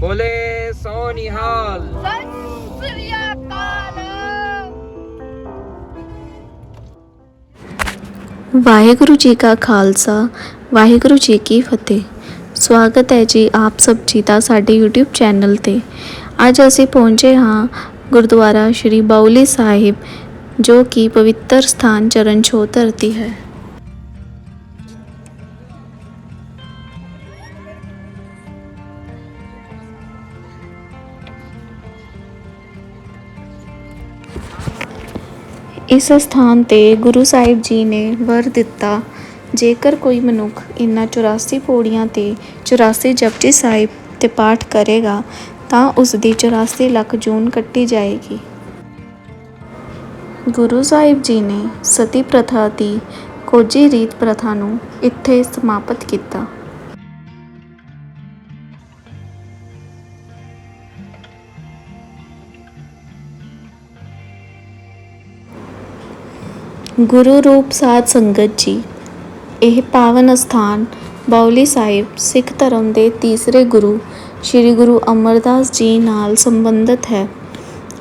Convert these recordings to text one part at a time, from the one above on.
ਬੋਲੇ, ਸੋ ਨਿਹਾਲ। ਸਤਿ ਸ੍ਰੀ ਅਕਾਲ ਵਾਹਿਗੁਰੂ ਜੀ ਕਾ ਖਾਲਸਾ, ਵਾਹਿਗੁਰੂ ਜੀ ਕੀ ਫਤਿਹ। ਸਵਾਗਤ ਹੈ ਜੀ ਆਪ ਸਭ ਜੀ ਦਾ ਸਾਡੇ YouTube ਚੈਨਲ ਤੇ। ਅੱਜ ਅਸੀਂ ਪਹੁੰਚੇ ਹਾਂ ਗੁਰਦੁਆਰਾ ਸ਼੍ਰੀ ਬਾਉਲੀ ਸਾਹਿਬ, ਜੋ ਕਿ ਪਵਿੱਤਰ ਸਥਾਨ ਚਰਨ ਛੋਹ ਧਰਤੀ ਹੈ। ਇਸ ਸਥਾਨ ਤੇ ਗੁਰੂ ਸਾਹਿਬ ਜੀ ਨੇ ਵਰ ਦਿੱਤਾ। ਜੇਕਰ ਕੋਈ ਮਨੁੱਖ ਇਨ੍ਹਾਂ 84 ਪੌੜੀਆਂ ਤੇ 84 ਜਪਜੀ ਸਾਹਿਬ ਤੇ ਪਾਠ ਕਰੇਗਾ, ਤਾਂ ਉਸ ਦੀ 84 ਲੱਖ ਜੂਨ ਕੱਟੀ ਜਾਏਗੀ। ਗੁਰੂ ਸਾਹਿਬ ਜੀ ਨੇ ਸਤੀ ਪ੍ਰਥਾ ਦੀ ਕੋਜੀ ਰੀਤ ਪ੍ਰਥਾ ਨੂੰ ਇੱਥੇ ਸਮਾਪਤ ਕੀਤਾ। ਗੁਰੂ ਰੂਪ ਸਾਧ ਸੰਗਤ ਜੀ, ਇਹ ਪਾਵਨ ਅਸਥਾਨ ਬਾਉਲੀ ਸਾਹਿਬ ਸਿੱਖ ਧਰਮ ਦੇ ਤੀਸਰੇ ਗੁਰੂ ਸ੍ਰੀ ਗੁਰੂ ਅਮਰਦਾਸ ਜੀ ਨਾਲ ਸੰਬੰਧਿਤ ਹੈ।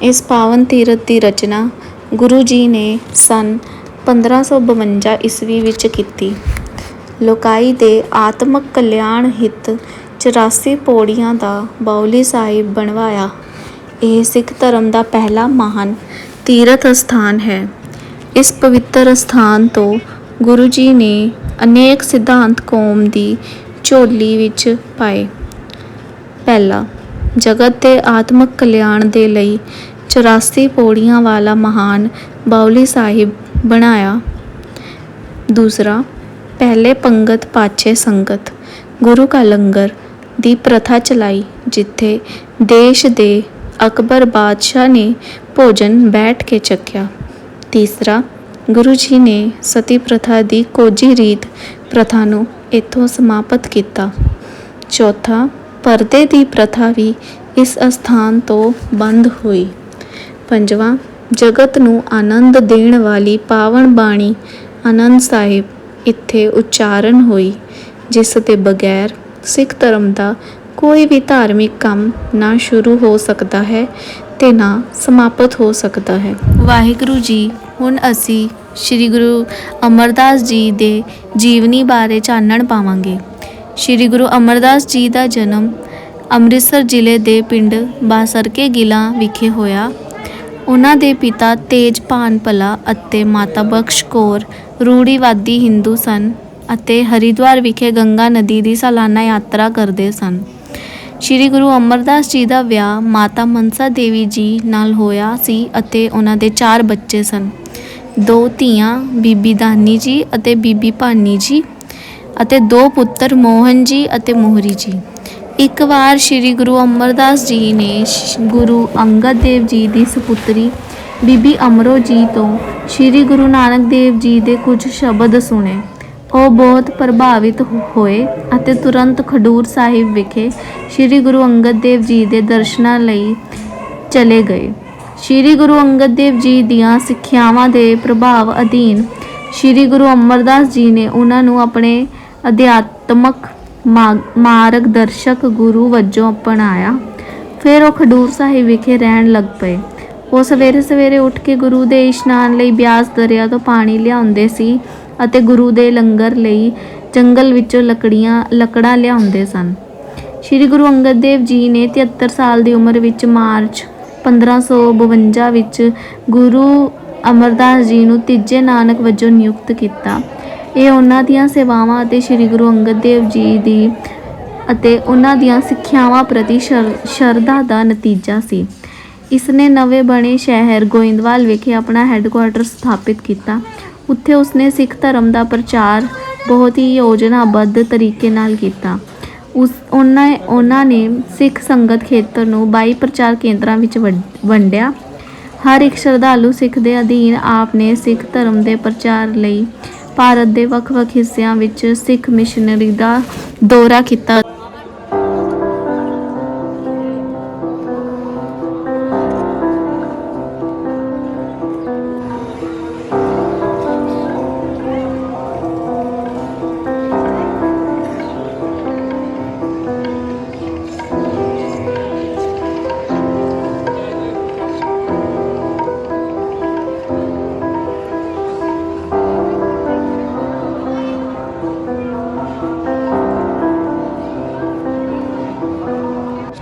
ਇਸ ਪਾਵਨ ਤੀਰਥ ਦੀ ਰਚਨਾ ਗੁਰੂ ਜੀ ਨੇ ਸਨ 1552 ਈਸਵੀ ਵਿੱਚ ਕੀਤੀ। ਲੋਕਾਈ ਦੇ ਆਤਮਕ ਕਲਿਆਣ ਹਿੱਤ 84 ਪੌੜੀਆਂ ਦਾ ਬਾਉਲੀ ਸਾਹਿਬ ਬਣਵਾਇਆ। ਇਹ ਸਿੱਖ ਧਰਮ ਦਾ ਪਹਿਲਾ ਮਹਾਨ ਤੀਰਥ ਸਥਾਨ ਹੈ। ਇਸ ਪਵਿੱਤਰ ਅਸਥਾਨ ਤੋਂ ਗੁਰੂ ਜੀ ਨੇ ਅਨੇਕ ਸਿਧਾਂਤ ਕੌਮ ਦੀ ਝੋਲੀ ਵਿੱਚ ਪਾਏ। ਪਹਿਲਾ, ਜਗਤ ਦੇ ਆਤਮਿਕ ਕਲਿਆਣ ਦੇ ਲਈ 84 ਪੌੜੀਆਂ ਵਾਲਾ ਮਹਾਨ ਬਾਉਲੀ ਸਾਹਿਬ ਬਣਾਇਆ। ਦੂਸਰਾ, ਪਹਿਲੇ ਪੰਗਤ ਪਾਛੇ ਸੰਗਤ, ਗੁਰੂ ਕਾ ਲੰਗਰ ਦੀ ਪ੍ਰਥਾ ਚਲਾਈ, ਜਿੱਥੇ ਦੇਸ਼ ਦੇ ਅਕਬਰ ਬਾਦਸ਼ਾਹ ਨੇ ਭੋਜਨ ਬੈਠ ਕੇ ਚੱਕਿਆ। ਤੀਸਰਾ ਗੁਰੂ ਜੀ ਨੇ ਸਤੀ ਪ੍ਰਥਾ ਦੀ ਕੋਜੀ ਰੀਤ ਪ੍ਰਥਾ ਨੂੰ ਇੱਥੋਂ ਸਮਾਪਤ ਕੀਤਾ। ਚੌਥਾ, ਪਰਦੇ ਦੀ ਪ੍ਰਥਾ ਵੀ ਇਸ ਅਸਥਾਨ ਤੋਂ ਬੰਦ ਹੋਈ। ਪੰਜਵਾਂ, ਜਗਤ ਨੂੰ ਆਨੰਦ ਦੇਣ ਵਾਲੀ ਪਾਵਨ ਬਾਣੀ ਆਨੰਦ ਸਾਹਿਬ ਇੱਥੇ ਉਚਾਰਨ ਹੋਈ, ਜਿਸ ਦੇ ਬਗੈਰ ਸਿੱਖ ਧਰਮ ਦਾ ਕੋਈ ਵੀ ਧਾਰਮਿਕ ਕੰਮ ਨਾ ਸ਼ੁਰੂ ਹੋ ਸਕਦਾ ਹੈ ਤੇ ਨਾ ਸਮਾਪਤ ਹੋ ਸਕਦਾ ਹੈ। ਵਾਹਿਗੁਰੂ ਜੀ ਹੁਣ ਅਸੀਂ ਸ੍ਰੀ ਗੁਰੂ ਅਮਰਦਾਸ ਜੀ ਦੇ ਜੀਵਨੀ ਬਾਰੇ ਚਾਨਣ ਪਾਵਾਂਗੇ। ਸ੍ਰੀ ਗੁਰੂ ਅਮਰਦਾਸ ਜੀ ਦਾ ਜਨਮ ਅੰਮ੍ਰਿਤਸਰ ਜ਼ਿਲ੍ਹੇ ਦੇ ਪਿੰਡ ਬਾਸਰਕੇ ਗਿਲਾ ਵਿਖੇ ਹੋਇਆ। ਉਹਨਾਂ ਦੇ ਪਿਤਾ ਤੇਜਪਾਨ ਭਲਾ ਅਤੇ ਮਾਤਾ ਬਖਸ਼ ਕੌਰ ਰੂੜੀਵਾਦੀ ਹਿੰਦੂ ਸਨ ਅਤੇ ਹਰਿਦੁਆਰ ਵਿਖੇ ਗੰਗਾ ਨਦੀ ਦੀ ਸਾਲਾਨਾ ਯਾਤਰਾ ਕਰਦੇ ਸਨ। ਸ਼੍ਰੀ ਗੁਰੂ ਅਮਰਦਾਸ ਜੀ ਦਾ ਵਿਆਹ ਮਾਤਾ ਮਨਸਾ ਦੇਵੀ ਜੀ ਨਾਲ ਹੋਇਆ ਸੀ ਅਤੇ ਉਹਨਾਂ ਦੇ ਚਾਰ ਬੱਚੇ ਸਨ। ਦੋ ਧੀਆਂ, ਬੀਬੀ ਦਾਨੀ ਜੀ ਅਤੇ ਬੀਬੀ ਭਾਨੀ ਜੀ ਅਤੇ ਦੋ ਪੁੱਤਰ ਮੋਹਨ ਜੀ ਅਤੇ ਮੋਹਰੀ ਜੀ। ਇੱਕ ਵਾਰ ਸ੍ਰੀ ਗੁਰੂ ਅਮਰਦਾਸ ਜੀ ਨੇ ਸ਼- ਗੁਰੂ ਅੰਗਦ ਦੇਵ ਜੀ ਦੀ ਸੁਪੁੱਤਰੀ ਬੀਬੀ ਅਮਰੋ ਜੀ ਤੋਂ ਸ੍ਰੀ ਗੁਰੂ ਨਾਨਕ ਦੇਵ ਜੀ ਦੇ ਕੁਝ ਸ਼ਬਦ ਸੁਣੇ। ਉਹ ਬਹੁਤ ਪ੍ਰਭਾਵਿਤ ਹੋਏ ਅਤੇ ਤੁਰੰਤ ਖਡੂਰ ਸਾਹਿਬ ਵਿਖੇ ਸ੍ਰੀ ਗੁਰੂ ਅੰਗਦ ਦੇਵ ਜੀ ਦੇ ਦਰਸ਼ਨਾਂ ਲਈ ਚਲੇ ਗਏ। ਸ੍ਰੀ ਗੁਰੂ ਅੰਗਦ ਦੇਵ ਜੀ ਦੀਆਂ ਸਿੱਖਿਆਵਾਂ ਦੇ ਪ੍ਰਭਾਵ ਅਧੀਨ ਸ੍ਰੀ ਗੁਰੂ ਅਮਰਦਾਸ ਜੀ ਨੇ ਉਹਨਾਂ ਨੂੰ ਆਪਣੇ ਅਧਿਆਤਮਕ ਮਾ- ਮਾਰਗਦਰਸ਼ਕ ਗੁਰੂ ਵਜੋਂ ਅਪਣਾਇਆ। ਫਿਰ ਉਹ ਖਡੂਰ ਸਾਹਿਬ ਵਿਖੇ ਰਹਿਣ ਲੱਗ ਪਏ। ਉਹ ਸਵੇਰੇ ਸਵੇਰੇ ਉੱਠ ਕੇ ਗੁਰੂ ਦੇ ਇਸ਼ਨਾਨ ਲਈ ਬਿਆਸ ਦਰਿਆ ਤੋਂ ਪਾਣੀ ਲਿਆਉਂਦੇ ਸੀ ਅਤੇ ਗੁਰੂ ਦੇ ਲੰਗਰ ਲਈ ਜੰਗਲ ਵਿੱਚੋਂ ਲੱਕੜੀਆਂ, ਲੱਕੜਾਂ ਲਿਆਉਂਦੇ ਸਨ। ਸ਼੍ਰੀ ਗੁਰੂ ਅੰਗਦ ਦੇਵ ਜੀ ਨੇ 73 ਸਾਲ ਦੀ ਉਮਰ ਵਿੱਚ ਮਾਰਚ 1552 ਵਿੱਚ ਗੁਰੂ ਅਮਰਦਾਸ ਜੀ ਨੂੰ ਤੀਜੇ ਨਾਨਕ ਵਜੋਂ ਨਿਯੁਕਤ ਕੀਤਾ। ਇਹ ਉਹਨਾਂ ਦੀਆਂ ਸੇਵਾਵਾਂ ਅਤੇ ਸ੍ਰੀ ਗੁਰੂ ਅੰਗਦ ਦੇਵ ਜੀ ਦੀ ਅਤੇ ਉਹਨਾਂ ਦੀਆਂ ਸਿੱਖਿਆਵਾਂ ਪ੍ਰਤੀ ਸ਼ਰ- ਸ਼ਰਧਾ ਦਾ ਨਤੀਜਾ ਸੀ। ਇਸ ਨੇ ਨਵੇਂ ਬਣੇ ਸ਼ਹਿਰ ਗੋਇੰਦਵਾਲ ਵਿਖੇ ਆਪਣਾ ਹੈੱਡਕੁਆਰਟਰ ਸਥਾਪਿਤ ਕੀਤਾ। ਉੱਥੇ ਉਸਨੇ ਸਿੱਖ ਧਰਮ ਦਾ ਪ੍ਰਚਾਰ ਬਹੁਤ ਹੀ ਯੋਜਨਾਬੱਧ ਤਰੀਕੇ ਨਾਲ ਕੀਤਾ। ਉਸ ਉਹਨਾਂ ਉਹਨਾਂ ਨੇ ਸਿੱਖ ਸੰਗਤ ਖੇਤਰ ਨੂੰ 22 ਪ੍ਰਚਾਰ ਕੇਂਦਰਾਂ ਵਿੱਚ ਵੰਡਿਆ। ਹਰ ਇੱਕ ਸ਼ਰਧਾਲੂ ਸਿੱਖ ਦੇ ਅਧੀਨ ਆਪ ਨੇ ਸਿੱਖ ਧਰਮ ਦੇ ਪ੍ਰਚਾਰ ਲਈ ਭਾਰਤ ਦੇ ਵੱਖ-ਵੱਖ ਹਿੱਸਿਆਂ ਵਿੱਚ ਸਿੱਖ ਮਿਸ਼ਨਰੀ ਦਾ ਦੌਰਾ ਕੀਤਾ।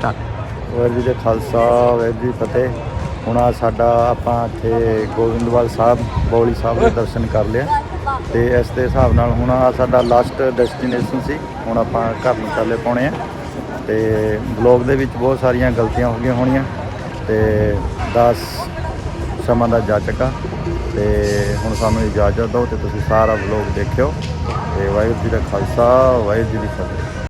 ਵਾਹਿਗੁਰੂ ਜੀ ਦਾ ਖਾਲਸਾ, ਵਾਹਿਗੁਰੂ ਜੀ ਫਤਿਹ। ਹੁਣ ਆ ਸਾਡਾ ਆਪਾਂ ਇੱਥੇ ਗੋਬਿੰਦਵਾਲ ਸਾਹਿਬ, ਬੌਲੀ ਸਾਹਿਬ ਦੇ ਦਰਸ਼ਨ ਕਰ ਲਿਆ ਤੇ ਇਸ ਦੇ ਹਿਸਾਬ ਨਾਲ ਹੁਣ ਆ ਸਾਡਾ ਲਾਸਟ ਡੈਸਟੀਨੇਸ਼ਨ ਸੀ। ਹੁਣ ਆਪਾਂ ਘਰ ਨੂੰ ਚੱਲੇ ਪਾਉਣੇ ਆ। ਤੇ ਬਲੌਗ ਦੇ ਵਿੱਚ ਬਹੁਤ ਸਾਰੀਆਂ ਗਲਤੀਆਂ ਹੋ ਗਈਆਂ ਹੋਣੀਆਂ। ਤੇ 10 ਸਮਾਂ ਦਾ ਜਾ ਚੱਕਾ। ਤੇ ਹੁਣ ਸਾਨੂੰ ਇਜਾਜ਼ਤ ਦਿਓ ਤੇ ਤੁਸੀਂ ਸਾਰਾ ਬਲੌਗ ਦੇਖਿਓ। ਤੇ ਵਾਹਿਗੁਰੂ ਜੀ ਦਾ ਖਾਲਸਾ, ਵਾਹਿਗੁਰੂ ਜੀ ਦੀ ਫਤਿਹ।